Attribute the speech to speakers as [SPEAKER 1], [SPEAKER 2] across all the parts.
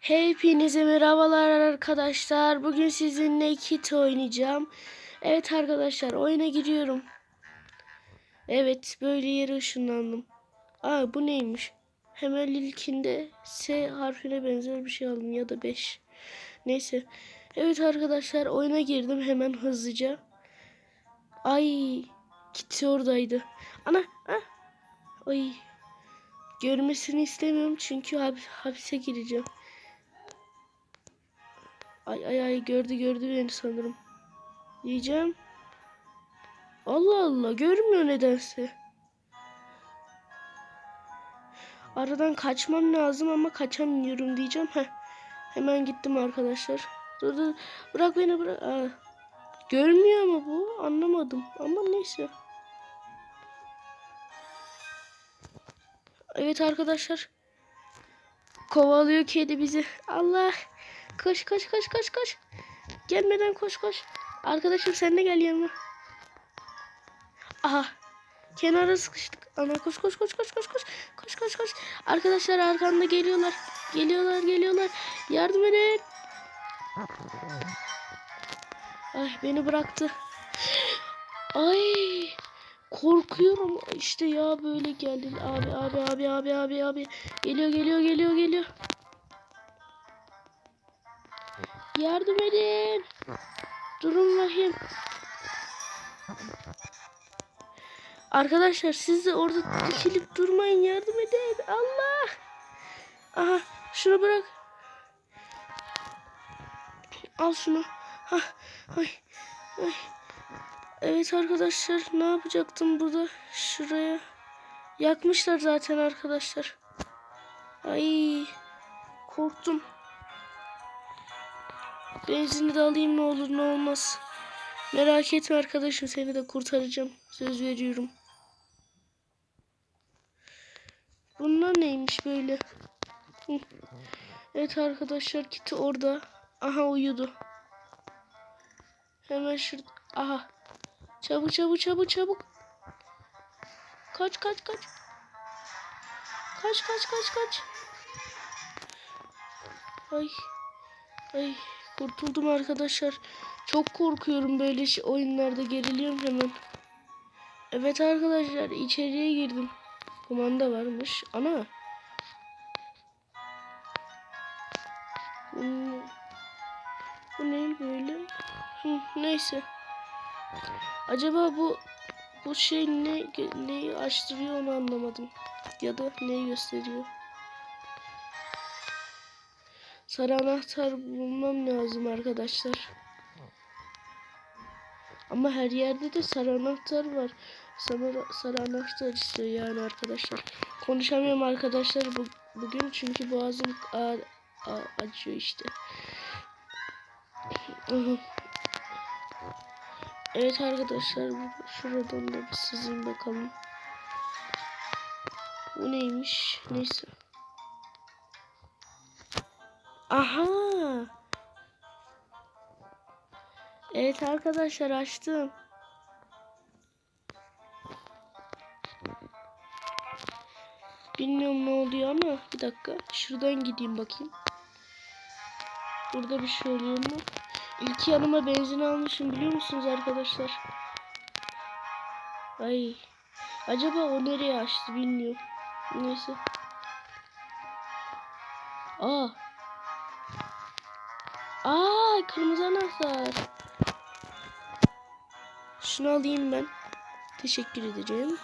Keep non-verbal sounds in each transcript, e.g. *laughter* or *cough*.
[SPEAKER 1] Hepinize merhabalar arkadaşlar. Bugün sizinle kit oynayacağım. Evet arkadaşlar oyuna giriyorum. Evet böyle yere ışınlandım. Aa bu neymiş? Hemen ilkinde S harfine benzer bir şey aldım ya da 5. Neyse. Evet arkadaşlar oyuna girdim hemen hızlıca. Ay kit oradaydı. Ana ah. Ay görmesini istemiyorum çünkü hap- hapise gireceğim. Ay ay ay gördü gördü beni sanırım. Diyeceğim. Allah Allah görmüyor nedense. Aradan kaçmam lazım ama kaçamıyorum diyeceğim. Heh. Hemen gittim arkadaşlar. Dur dur bırak beni bırak. Aa. Görmüyor ama bu anlamadım ama neyse. Evet arkadaşlar. Kovalıyor kedi bizi. Allah. Koş koş koş koş koş. Gelmeden koş koş. Arkadaşım sen de gel yanıma. Aha. Kenara sıkıştık. Ana koş koş koş koş koş koş. Koş koş koş. Arkadaşlar arkanda geliyorlar. Geliyorlar geliyorlar. Yardım edin. Ay beni bıraktı. Ay korkuyorum işte ya böyle geldi. Abi abi abi abi abi abi. Geliyor geliyor geliyor geliyor. Yardım edin. Durun bakayım. Arkadaşlar siz de orada dikilip durmayın yardım edin. Allah. Aha şunu bırak. Al şunu. Hah. Ay. Ay. Evet arkadaşlar ne yapacaktım burada? Şuraya. Yakmışlar zaten arkadaşlar. Ay. Korktum. Benzini de alayım ne olur ne olmaz. Merak etme arkadaşım seni de kurtaracağım. Söz veriyorum. Bunlar neymiş böyle? Evet arkadaşlar kiti orada. Aha uyudu. Hemen şurada. Aha. Çabuk çabuk çabuk çabuk. Kaç kaç kaç. Kaç kaç kaç kaç. Ay. Ay kurtuldum arkadaşlar. Çok korkuyorum böyle oyunlarda geriliyorum hemen. Evet arkadaşlar içeriye girdim. Kumanda varmış. Ana. Bu ne böyle? Hı, neyse. Acaba bu bu şey ne neyi açtırıyor onu anlamadım. Ya da neyi gösteriyor. Sarı anahtar bulmam lazım arkadaşlar. Ama her yerde de sarı anahtar var. Sarı, sarı anahtar istiyor yani arkadaşlar. Konuşamıyorum arkadaşlar bu, bugün çünkü boğazım ağır, ağır, acıyor işte. *laughs* Evet arkadaşlar şuradan da bir sızayım bakalım. Bu neymiş? Neyse. Aha. Evet arkadaşlar açtım. Bilmiyorum ne oluyor ama bir dakika. Şuradan gideyim bakayım. Burada bir şey oluyor mu? İlk yanıma benzin almışım biliyor musunuz arkadaşlar? Ay. Acaba o nereye açtı bilmiyorum. Neyse. Aa. Aa kırmızı anahtar. Şunu alayım ben. Teşekkür edeceğim.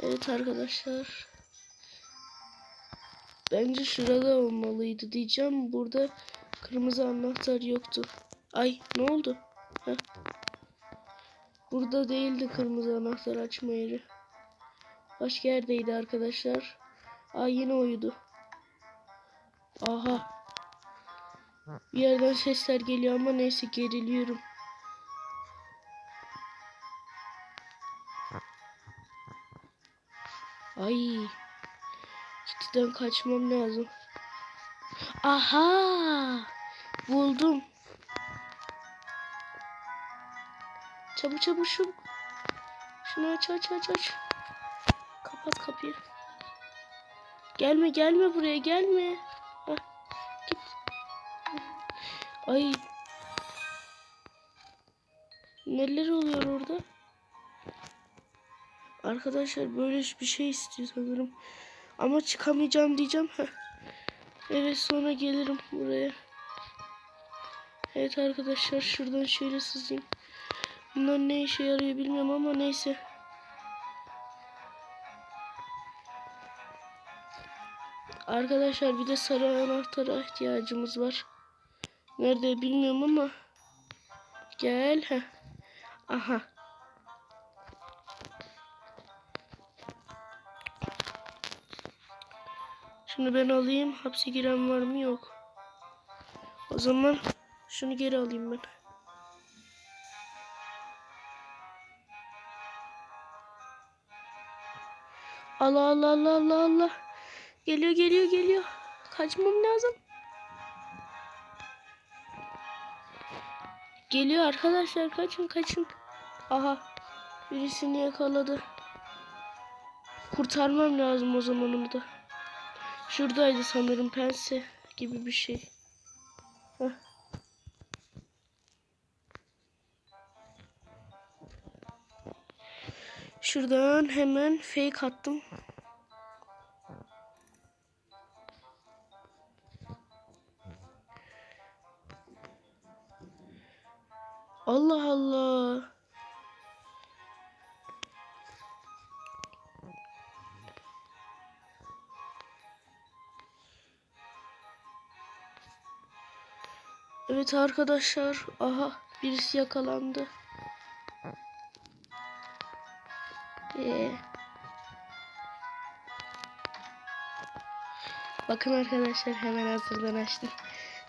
[SPEAKER 1] Evet arkadaşlar. Bence şurada olmalıydı diyeceğim. Burada kırmızı anahtar yoktu. Ay ne oldu? Heh. Burada değildi kırmızı anahtar açma yeri. Başka yerdeydi arkadaşlar. Ay yine uyudu. Aha. Bir yerden sesler geliyor ama neyse geriliyorum. Ay. Kitiden kaçmam lazım. Aha! Buldum. Çabuk çabuk çabuk. Şunu aç aç aç aç. Kapat kapıyı. Gelme gelme buraya gelme. Ay. Neler oluyor orada? Arkadaşlar böyle bir şey istiyor sanırım. Ama çıkamayacağım diyeceğim. Evet sonra gelirim buraya. Evet arkadaşlar şuradan şöyle sızayım. Bunlar ne işe yarıyor bilmiyorum ama neyse. Arkadaşlar bir de sarı anahtara ihtiyacımız var. Nerede bilmiyorum ama. Gel. Heh. Aha. Şunu ben alayım. Hapse giren var mı? Yok. O zaman şunu geri alayım ben. Allah Allah Allah Allah Allah. Geliyor geliyor geliyor. Kaçmam lazım. Geliyor arkadaşlar kaçın kaçın. Aha birisini yakaladı. Kurtarmam lazım o zaman onu da. Şuradaydı sanırım pense gibi bir şey. Heh. Şuradan hemen fake attım. Evet arkadaşlar. Aha birisi yakalandı. Ee. Bakın arkadaşlar hemen hazırdan açtım.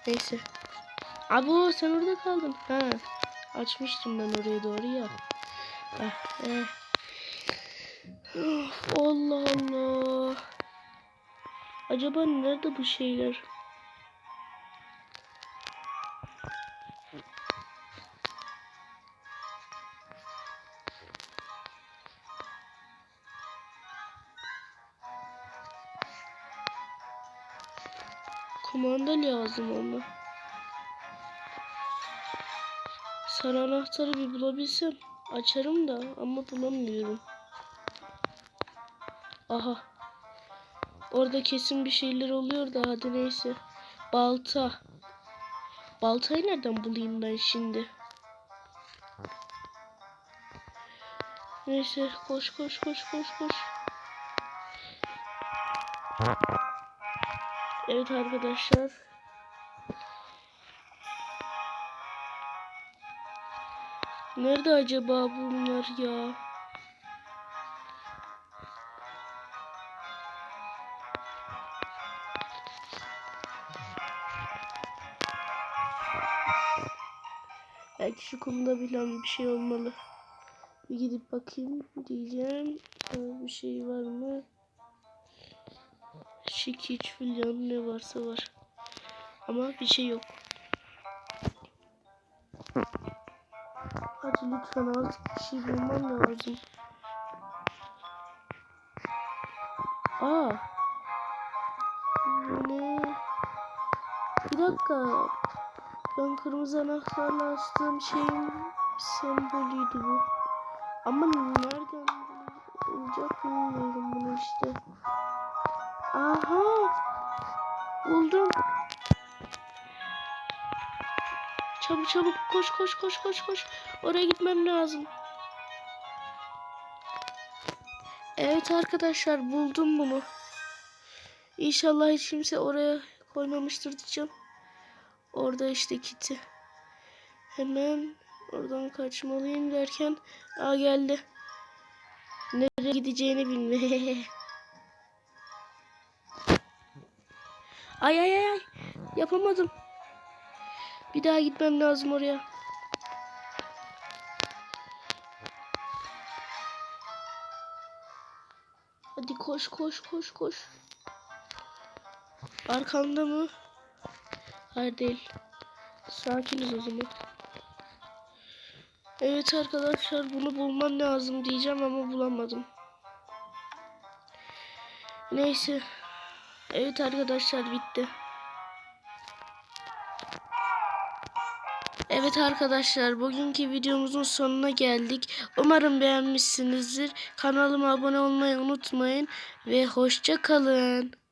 [SPEAKER 1] Neyse. Abo sen orada kaldın. Ha. Açmıştım ben oraya doğru ya. Ah, eh. Allah Allah. Acaba nerede bu şeyler? Kumanda lazım ama. Sarı anahtarı bir bulabilsem açarım da ama bulamıyorum. Aha. Orada kesin bir şeyler oluyor da hadi neyse. Balta. Baltayı nereden bulayım ben şimdi? Neyse koş koş koş koş koş. Evet arkadaşlar. Nerede acaba bunlar ya? Belki şu kumda bilen bir şey olmalı. Bir gidip bakayım diyeceğim. Ee, Bir şey var mı? Şikiç filan ne varsa var. Ama bir şey yok. Hadi lütfen artık bir şey bulmam lazım. Aa. Ne? Bir dakika. Ben kırmızı anahtarla açtığım şeyin sembolüydü bu. Ama nereden olacak bilmiyorum bunu işte. Aha! Buldum. Çabuk çabuk koş koş koş koş koş. Oraya gitmem lazım. Evet arkadaşlar buldum bunu. İnşallah hiç kimse oraya koymamıştır diyeceğim. Orada işte kiti. Hemen oradan kaçmalıyım derken aa geldi. Nereye gideceğini bilme. *laughs* ay ay ay. Yapamadım. Bir daha gitmem lazım oraya. Hadi koş koş koş koş. Arkamda mı? Hayır değil. Sakiniz o zaman. Evet arkadaşlar bunu bulmam lazım diyeceğim ama bulamadım. Neyse. Evet arkadaşlar bitti. Evet arkadaşlar bugünkü videomuzun sonuna geldik. Umarım beğenmişsinizdir. Kanalıma abone olmayı unutmayın ve hoşça kalın.